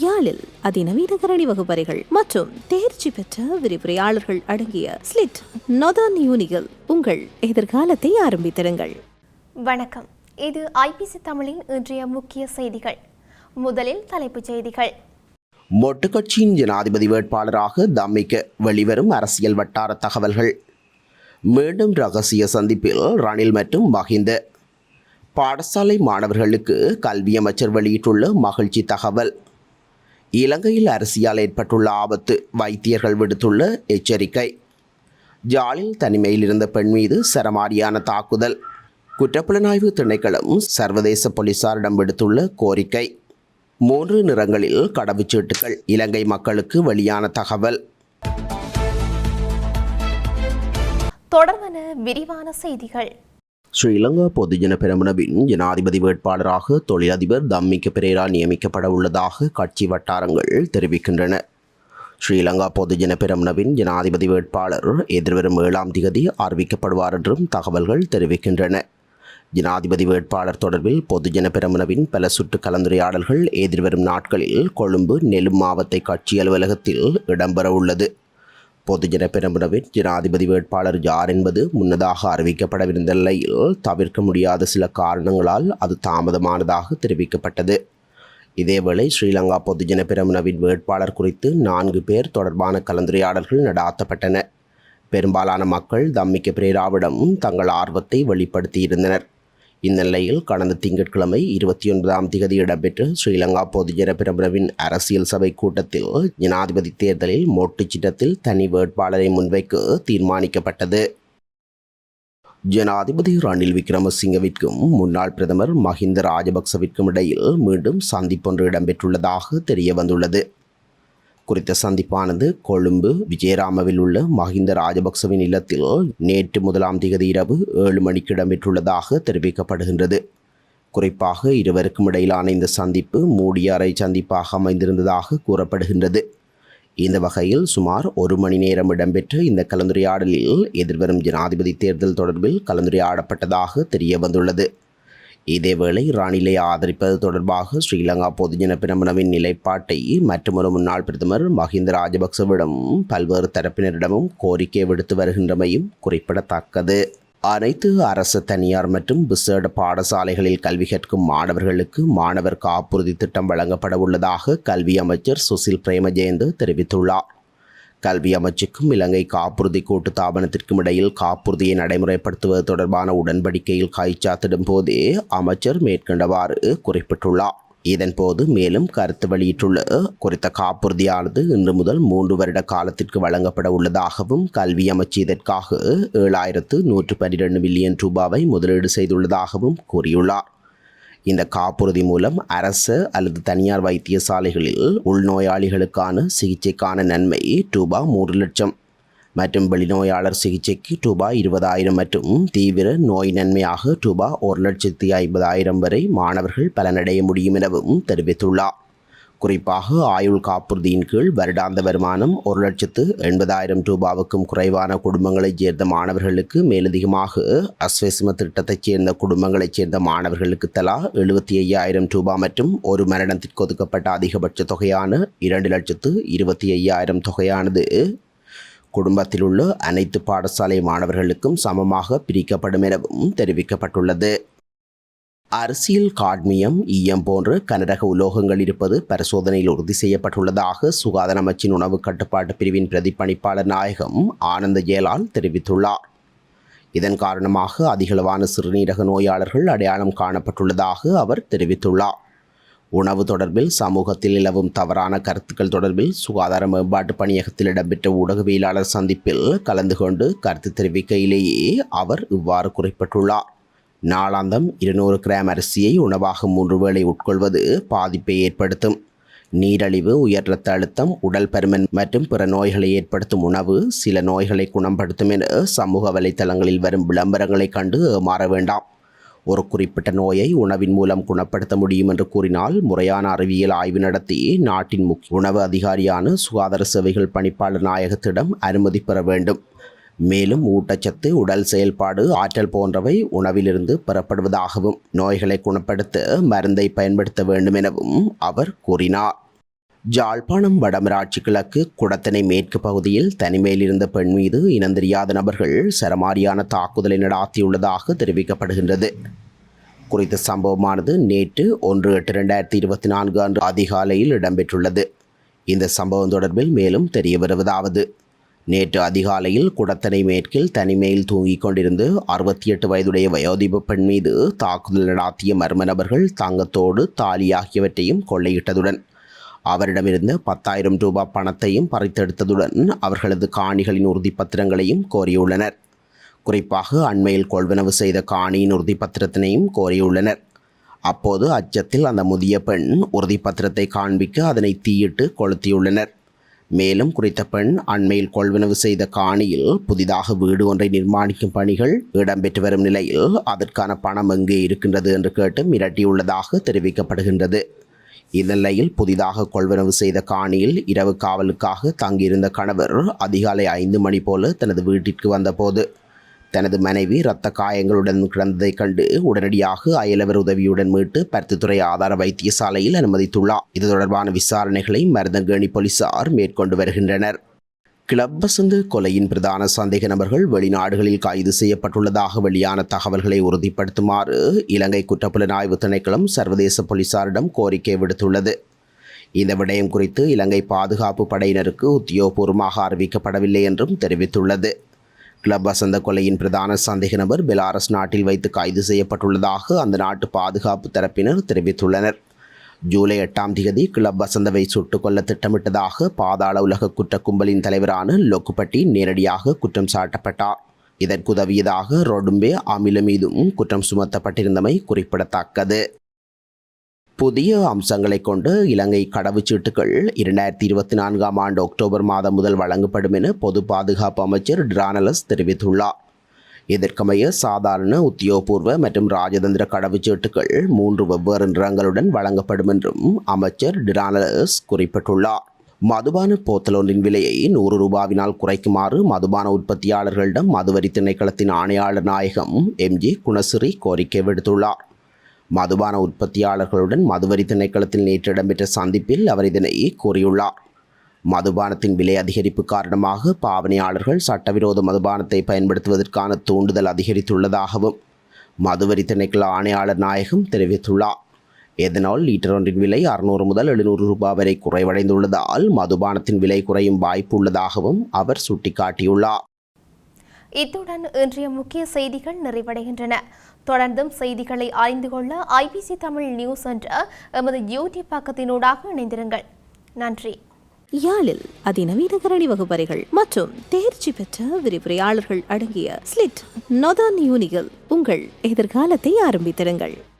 யாழில் அதிநவீன கரணி வகுப்பறைகள் மற்றும் தேர்ச்சி பெற்ற விரிவுரையாளர்கள் அடங்கிய ஸ்லிட் நொதான் யூனிகள் உங்கள் எதிர்காலத்தை ஆரம்பித்திருங்கள் வணக்கம். இது ஐபிசி தமிழின் இன்றைய முக்கிய செய்திகள். முதலில் தலைப்புச் செய்திகள். மொட்டு கட்சியின் ஜனாதிபதி வேட்பாளராக தம்மிக்க வெளிவரும் அரசியல் வட்டார தகவல்கள். மீண்டும் ரகசிய சந்திப்பில் ரணில் மற்றும் மஹிந்த. பாடசாலை மாணவர்களுக்கு கல்வி அமைச்சர் வெளியிட்டுள்ள மகிழ்ச்சி தகவல். இலங்கையில் அரசியால் ஏற்பட்டுள்ள ஆபத்து வைத்தியர்கள் விடுத்துள்ள எச்சரிக்கை. ஜாலில் தனிமையில் இருந்த பெண் மீது சரமாரியான தாக்குதல். குற்றப்புலனாய்வு திணைக்களம் சர்வதேச போலீசாரிடம் விடுத்துள்ள கோரிக்கை. மூன்று நிறங்களில் கடவுச்சீட்டுகள் இலங்கை மக்களுக்கு வெளியான தகவல். தொடர்வன விரிவான செய்திகள். ஸ்ரீலங்கா பொதுஜன பெரமுனவின் ஜனாதிபதி வேட்பாளராக தொழிலதிபர் தம்மிக்க பெரேரா நியமிக்கப்பட உள்ளதாக கட்சி வட்டாரங்கள் தெரிவிக்கின்றன. ஸ்ரீலங்கா பொதுஜன பெரமுனவின் ஜனாதிபதி வேட்பாளர் எதிர்வரும் ஏழாம் திகதி அறிவிக்கப்படுவார் என்றும் தகவல்கள் தெரிவிக்கின்றன. ஜனாதிபதி வேட்பாளர் தொடர்பில் பொதுஜன பெரமுனவின் பல சுற்று கலந்துரையாடல்கள் எதிர்வரும் நாட்களில் கொழும்பு நெலும் மாவட்ட கட்சி அலுவலகத்தில் இடம்பெற உள்ளது. பொதுஜன பெரமுனவின் ஜனாதிபதி வேட்பாளர் யார் என்பது முன்னதாக அறிவிக்கப்படவிருந்த நிலையில் தவிர்க்க முடியாத சில காரணங்களால் அது தாமதமானதாக தெரிவிக்கப்பட்டது. இதேவேளை ஸ்ரீலங்கா பொதுஜன பெரமுனவின் வேட்பாளர் குறித்து நான்கு பேர் தொடர்பான கலந்துரையாடல்கள் நடாத்தப்பட்டன. பெரும்பாலான மக்கள் தம்மிக்க பிரேராவிடம் தங்கள் ஆர்வத்தை வெளிப்படுத்தியிருந்தனர். இந்நிலையில் கடந்த திங்கட்கிழமை இருபத்தி ஒன்பதாம் திகதி இடம்பெற்ற ஸ்ரீலங்கா பொதுஜன பிரபுரவின் அரசியல் சபை கூட்டத்தில் ஜனாதிபதி தேர்தலில் மோட்டுச் சின்னத்தில் தனி வேட்பாளரை முன்வைக்க தீர்மானிக்கப்பட்டது. ஜனாதிபதி ரணில் விக்ரமசிங்கவிற்கும் முன்னாள் பிரதமர் மஹிந்த ராஜபக்சவிற்கும் இடையில் மீண்டும் சந்திப்பொன்று இடம்பெற்றுள்ளதாக தெரிய வந்துள்ளது குறித்த சந்திப்பானது கொழும்பு விஜயராமவில் உள்ள மஹிந்த ராஜபக்சவின் இல்லத்தில் நேற்று முதலாம் திகதி இரவு ஏழு மணிக்கு இடம்பெற்றுள்ளதாக தெரிவிக்கப்படுகின்றது. குறிப்பாக இருவருக்கும் இடையிலான இந்த சந்திப்பு மூடிய அறை சந்திப்பாக அமைந்திருந்ததாக கூறப்படுகின்றது. இந்த வகையில் சுமார் ஒரு மணி நேரம் இடம்பெற்ற இந்த கலந்துரையாடலில் எதிர்வரும் ஜனாதிபதி தேர்தல் தொடர்பில் கலந்துரையாடப்பட்டதாக தெரிய வந்துள்ளது இதேவேளை ராணிலை ஆதரிப்பது தொடர்பாக ஸ்ரீலங்கா பொதுஜன பிரமணவின் நிலைப்பாட்டை மற்றொரு முன்னாள் பிரதமர் மஹிந்த ராஜபக்சவிடம் பல்வேறு தரப்பினரிடமும் கோரிக்கை விடுத்து வருகின்றமையும் குறிப்பிடத்தக்கது. அனைத்து அரசு தனியார் மற்றும் விசேட பாடசாலைகளில் கல்வி கற்கும் மாணவர்களுக்கு மாணவர் காப்புறுதி திட்டம் வழங்கப்பட உள்ளதாக கல்வி அமைச்சர் சுசில் பிரேமஜெயந்த் தெரிவித்துள்ளார். கல்வி அமைச்சுக்கும் இலங்கை காப்புறுதி கூட்டு தாபனத்திற்கும் இடையில் காப்புறுதியை நடைமுறைப்படுத்துவது தொடர்பான உடன்படிக்கையில் கைச்சாத்திடும் போதே அமைச்சர் மேற்கண்டவாறு குறிப்பிட்டுள்ளார். இதன்போது மேலும் கருத்து வெளியிட்டுள்ள குறித்த காப்புறுதியானது இன்று முதல் மூன்று வருட காலத்திற்கு வழங்கப்பட உள்ளதாகவும் கல்வி அமைச்சு இதற்காக ஏழாயிரத்து நூற்று பன்னிரண்டு மில்லியன் ரூபாவை முதலீடு செய்துள்ளதாகவும் கூறியுள்ளார். இந்த காப்புறுதி மூலம் அரசு அல்லது தனியார் வைத்தியசாலைகளில் உள்நோயாளிகளுக்கான சிகிச்சைக்கான நன்மை ரூபா மூன்று லட்சம். மற்றும் வெளிநோயாளர் சிகிச்சைக்கு ரூபாய் இருபதாயிரம் மற்றும் தீவிர நோய் நன்மையாக ரூபாய் ஒரு லட்சத்தி ஐம்பதாயிரம் வரை மாணவர்கள் பலனடைய முடியும் எனவும் தெரிவித்துள்ளார். குறிப்பாக ஆயுள் காப்புறுதியின் கீழ் வருடாந்த வருமானம் ஒரு லட்சத்து எண்பதாயிரம் ரூபாவுக்கும் குறைவான குடும்பங்களைச் சேர்ந்த மாணவர்களுக்கு மேலதிகமாக அஸ்வசிம திட்டத்தைச் சேர்ந்த குடும்பங்களைச் சேர்ந்த மாணவர்களுக்கு தலா எழுபத்தி ஐயாயிரம் ரூபாய் மற்றும் ஒரு மரணத்திற்கு ஒதுக்கப்பட்ட அதிகபட்ச தொகையான இரண்டு லட்சத்து இருபத்தி ஐயாயிரம் தொகையானது. குடும்பத்தில் உள்ள அனைத்து பாடசாலை மாணவர்களுக்கும் சமமாக பிரிக்கப்படும் எனவும் தெரிவிக்கப்பட்டுள்ளது. அரசியல் காட்மியம் ஈயம் போன்ற கனரக உலோகங்கள் இருப்பது பரிசோதனையில் உறுதி செய்யப்பட்டுள்ளதாக சுகாதார அமைச்சின் உணவு கட்டுப்பாட்டு பிரிவின் பிரதிப்பணிப்பாளர் நாயகம் ஆனந்த ஜெயலால் தெரிவித்துள்ளார். இதன் காரணமாக அதிகளவான சிறுநீரக நோயாளர்கள் அடையாளம் காணப்பட்டுள்ளதாக அவர் தெரிவித்துள்ளார். உணவு தொடர்பில் சமூகத்தில் நிலவும் தவறான கருத்துக்கள் தொடர்பில் சுகாதார மேம்பாட்டு பணியகத்தில் இடம்பெற்ற ஊடகவியலாளர் சந்திப்பில் கலந்து கொண்டு கருத்து தெரிவிக்கையிலேயே அவர் இவ்வாறு குறிப்பிட்டுள்ளார். நாளாந்தம் இருநூறு கிராம் அரிசியை உணவாக மூன்று வேளை உட்கொள்வது பாதிப்பை ஏற்படுத்தும். நீரழிவு உயர் இரத்த அழுத்தம் உடல் பருமன் மற்றும் பிற நோய்களை ஏற்படுத்தும் உணவு சில நோய்களை குணப்படுத்தும் என சமூக வலைத்தளங்களில் வரும் விளம்பரங்களை கண்டு ஏமாற வேண்டாம். ஒரு குறிப்பிட்ட நோயை உணவின் மூலம் குணப்படுத்த முடியும் என்று கூறினால் முறையான அறிவியல் ஆய்வு நடத்தி நாட்டின் முக்கிய உணவு அதிகாரியான சுகாதார சேவைகள் பணிப்பாளர் நாயகத்திடம் அனுமதி பெற வேண்டும். மேலும் ஊட்டச்சத்து உடல் செயல்பாடு ஆற்றல் போன்றவை உணவிலிருந்து பெறப்படுவதாகவும் நோய்களை குணப்படுத்த மருந்தை பயன்படுத்த வேண்டும் எனவும் அவர் கூறினார். ஜாழ்ப்பாணம் வடமராட்சி கிழக்கு குடத்தனை மேற்கு பகுதியில் தனிமையில் இருந்த பெண் மீது இனந்தெரியாத நபர்கள் சரமாரியான தாக்குதலை நடாத்தியுள்ளதாக தெரிவிக்கப்படுகின்றது. குறித்த சம்பவமானது நேற்று ஒன்று எட்டு ரெண்டாயிரத்தி இருபத்தி நான்கு அன்று அதிகாலையில் இடம்பெற்றுள்ளது. இந்த சம்பவம் தொடர்பில் மேலும் தெரிய வருவதாவது நேற்று அதிகாலையில் குடத்தனை மேற்கில் தனிமையில் தூங்கிக் கொண்டிருந்து அறுபத்தி எட்டு வயதுடைய வயோதிப பெண் மீது தாக்குதல் நடாத்திய மர்ம நபர்கள் தங்கத்தோடு தாலி ஆகியவற்றையும் கொள்ளையிட்டதுடன் அவரிடமிருந்து பத்தாயிரம் ரூபாய் பணத்தையும் பறித்தெடுத்ததுடன் அவர்களது காணிகளின் உறுதிப்பத்திரங்களையும் கோரியுள்ளனர். குறிப்பாக அண்மையில் கொள்வனவு செய்த காணியின் உறுதிப்பத்திரத்தினையும் கோரியுள்ளனர். அப்போது அச்சத்தில் அந்த முதிய பெண் உறுதிப்பத்திரத்தை காண்பிக்க அதனை தீயிட்டு கொளுத்தியுள்ளனர். மேலும் குறித்த பெண் அண்மையில் கொள்வனவு செய்த காணியில் புதிதாக வீடு ஒன்றை நிர்மாணிக்கும் பணிகள் இடம்பெற்று வரும் நிலையில் அதற்கான பணம் எங்கே இருக்கின்றது என்று கேட்டு மிரட்டியுள்ளதாக தெரிவிக்கப்படுகின்றது. இந்நிலையில் புதிதாக கொள்வனவு செய்த காணியில் இரவு காவலுக்காக தங்கியிருந்த கணவர் அதிகாலை ஐந்து மணி போல தனது வீட்டிற்கு வந்தபோது தனது மனைவி இரத்த காயங்களுடன் கிடந்ததைக் கண்டு உடனடியாக அயலவர் உதவியுடன் மீட்டு பருத்தித்துறை ஆதார வைத்தியசாலையில் அனுமதித்துள்ளார். இது தொடர்பான விசாரணைகளை மருதங்கேணி போலீசார் மேற்கொண்டு வருகின்றனர். கிளப்பசந்து கொலையின் பிரதான சந்தேக நபர்கள் வெளிநாடுகளில் கைது செய்யப்பட்டுள்ளதாக வெளியான தகவல்களை உறுதிப்படுத்துமாறு இலங்கை குற்றப்புலனாய்வு திணைக்களம் சர்வதேச போலீசாரிடம் கோரிக்கை விடுத்துள்ளது. இந்த விடயம் குறித்து இலங்கை பாதுகாப்பு படையினருக்கு உத்தியோகபூர்வமாக அறிவிக்கப்படவில்லை என்றும் தெரிவித்துள்ளது. கிளப் வசந்த கொலையின் பிரதான சந்தேக நபர் பெலாரஸ் நாட்டில் வைத்து கைது செய்யப்பட்டுள்ளதாக அந்த நாட்டு பாதுகாப்பு தரப்பினர் தெரிவித்துள்ளனர். ஜூலை எட்டாம் தேதி கிளப் வசந்தவை சுட்டுக் கொல்ல திட்டமிட்டதாக பாதாள உலக குற்ற கும்பலின் தலைவரான லொக்குப்பட்டி நேரடியாக குற்றம் சாட்டப்பட்டார். இதற்குதவியதாக ரொடும்பே அமில மீதும் குற்றம் சுமத்தப்பட்டிருந்தமை குறிப்பிடத்தக்கது. புதிய அம்சங்களை கொண்டு இலங்கை கடவுச்சீட்டுகள் இரண்டாயிரத்தி இருபத்தி நான்காம் ஆண்டு அக்டோபர் மாதம் முதல் வழங்கப்படும் என பொது பாதுகாப்பு அமைச்சர் டிரானலஸ் தெரிவித்துள்ளார். இதற்கமைய சாதாரண உத்தியோகபூர்வ மற்றும் ராஜதந்திர கடவுச்சீட்டுகள் மூன்று வெவ்வேறு நிறங்களுடன் வழங்கப்படும் என்றும் அமைச்சர் டிரானலஸ் குறிப்பிட்டுள்ளார். மதுபான போத்தலொன்றின் விலையை நூறு ரூபாவினால் குறைக்குமாறு மதுபான உற்பத்தியாளர்களிடம் மதுவரி திணைக்களத்தின் ஆணையாளர் நாயகம் எம் ஜி குணசிறி கோரிக்கை விடுத்துள்ளார். மதுபான உற்பத்தியாளர்களுடன் மதுவரி திணைக்களத்தில் நேற்று இடம்பெற்ற சந்திப்பில் அவர் இதனை கூறியுள்ளார். மதுபானத்தின் விலை அதிகரிப்பு காரணமாக பாவனையாளர்கள் சட்டவிரோத மதுபானத்தை பயன்படுத்துவதற்கான தூண்டுதல் அதிகரித்துள்ளதாகவும் மதுவரி திணைக்கள ஆணையாளர் நாயகம் தெரிவித்துள்ளார். இதனால் லிட்டர் ஒன்றின் விலை அறுநூறு முதல் எழுநூறு ரூபாய் வரை குறைவடைந்துள்ளதால் மதுபானத்தின் விலை குறையும் வாய்ப்பு உள்ளதாகவும் அவர் சுட்டிக்காட்டியுள்ளார். இத்துடன் இன்றைய முக்கிய செய்திகள் நிறைவடைகின்றன. தொடர்ந்தும் செய்திகளை அறிந்து கொள்ள ஐபிசி தமிழ் நியூஸ் என்ற எமது யூடியூப் பக்கத்தினூடாக இணைந்திருங்கள். நன்றி. யாழில் அதிநவீன கரணி வகுப்பறைகள் மற்றும் தேர்ச்சி பெற்ற விரிவுரையாளர்கள் அடங்கிய ஸ்லிட் நொதான் யூனிகள் உங்கள் எதிர்காலத்தை ஆரம்பித்திருங்கள்.